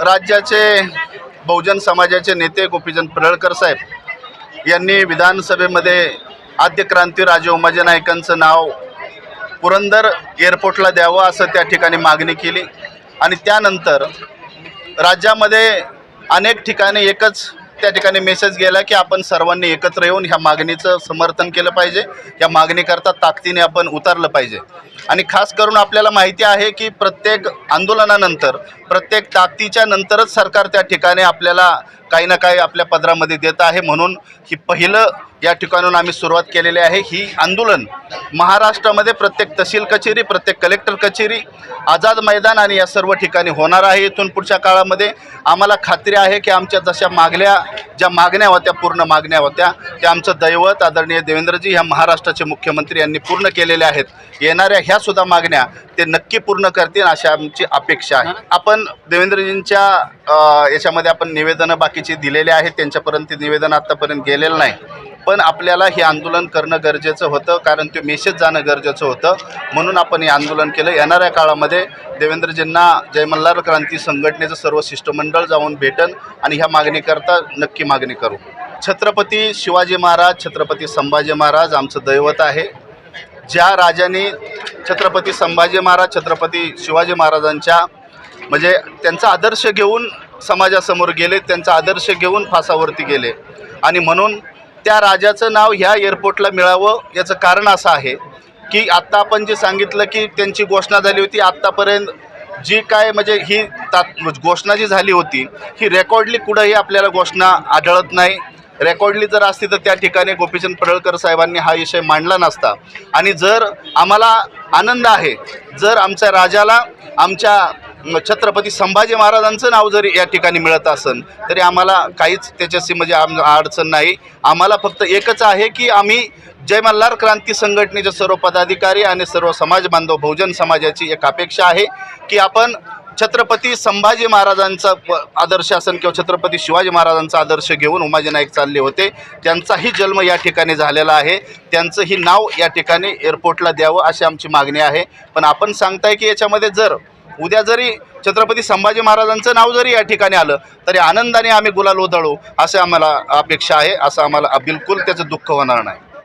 राज्याचे बहुजन समाजाचे नेते गोपीचंद पडळकर साहेब यांनी विधानसभेमध्ये आद्य क्रांती राजे उमाजी नायकांचं नाव पुरंदर एअरपोर्टला द्यावं असं त्या ठिकाणी मागणी केली. आणि त्यानंतर राज्यामध्ये अनेक ठिकाणी एकच त्या ठिकाणी मेसेज गेला की आपण सर्वांनी एकत्र येऊन ह्या मागणीचं समर्थन केलं पाहिजे. या मागणीकरता ताकदीने आपण उतरलं पाहिजे. आणि खास करून आपल्याला माहिती आहे की प्रत्येक आंदोलनानंतर प्रत्येक ताकदीच्या नंतरच सरकार त्या ठिकाणी आपल्याला काही ना काही आपल्या पदरामध्ये देत आहे. म्हणून ही पहिलं या ठिकाणून आम्ही सुरुवात केलेली आहे. ही आंदोलन महाराष्ट्रामध्ये प्रत्येक तहसील कचेरी प्रत्येक कलेक्टर कचेरी आझाद मैदान आणि या सर्व ठिकाणी होणार आहे. इथून पुढच्या काळामध्ये आम्हाला खात्री आहे की आमच्या जशा मागल्या ज्या मागण्या होत्या पूर्ण मागण्या होत्या त्या आमचं दैवत आदरणीय देवेंद्रजी ह्या महाराष्ट्राचे मुख्यमंत्री यांनी पूर्ण केलेल्या आहेत. येणाऱ्या ह्या सुद्धा मागण्या ते नक्की पूर्ण करतील अशी आमची अपेक्षा आहे. आपण देवेंद्रजींच्या याच्यामध्ये आपण निवेदनं बाकीची दिलेली आहेत त्यांच्यापर्यंत ते निवेदन आत्तापर्यंत गेलेलं नाही. पण आपल्याला हे आंदोलन करणं गरजेचं होतं कारण ते मेसेज जाणं गरजेचं होतं. म्हणून आपण हे आंदोलन केलं. येणाऱ्या काळामध्ये देवेंद्रजींना जय मल्हार क्रांती संघटनेचं सर्व शिष्टमंडळ जाऊन भेटन आणि ह्या मागणीकरता नक्की मागणी करू. छत्रपती शिवाजी महाराज छत्रपती संभाजी महाराज आमचं दैवत आहे. ज्या राजांनी छत्रपती संभाजी महाराज छत्रपती शिवाजी महाराजांच्या म्हणजे त्यांचा आदर्श घेऊन समाजासमोर गेले त्यांचा आदर्श घेऊन फासावरती गेले. आणि म्हणून त्या राजाचं नाव ह्या एअरपोर्टला मिळावं याचं कारण असं आहे की आत्ता आपण जे सांगितलं की त्यांची घोषणा झाली होती आत्तापर्यंत जी काय म्हणजे ही तात घोषणा जी झाली होती ही रेकॉर्डली कुठंही आपल्याला घोषणा आढळत नाही. रेकॉर्डली जर असती तर त्या ठिकाणी गोपीचंद पडळकर साहेबांनी हा विषय मांडला नसता. आणि जर आम्हाला आनंद आहे जर आमच्या राजाला आमच्या छत्रपती संभाजी महाराजांचं नाव जरी या ठिकाणी मिळत असेल तरी आम्हाला काहीच त्याच्याशी म्हणजे आम अडचण नाही. आम्हाला फक्त एकच आहे की आम्ही जय मल्हार क्रांती संघटनेचे सर्व पदाधिकारी आणि सर्व समाज बांधव बहुजन समाजाची एक अपेक्षा आहे की आपण छत्रपती संभाजी महाराजांचा प- आदर्श असन किंवा छत्रपती शिवाजी महाराजांचा आदर्श घेऊन उमाजी नाईक चालले होते त्यांचाही जन्म या ठिकाणी झालेला आहे. त्यांचंही नाव या ठिकाणी एअरपोर्टला द्यावं अशी आमची मागणी आहे. पण आपण सांगताय की याच्यामध्ये जर उद्या जरी छत्रपती संभाजी महाराजांचं नाव जरी या ठिकाणी आलं तरी आनंदाने आम्ही गुलाल उधळू असं आम्हाला अपेक्षा आहे असं आम्हाला बिलकुल त्याचं दुःख होणार नाही.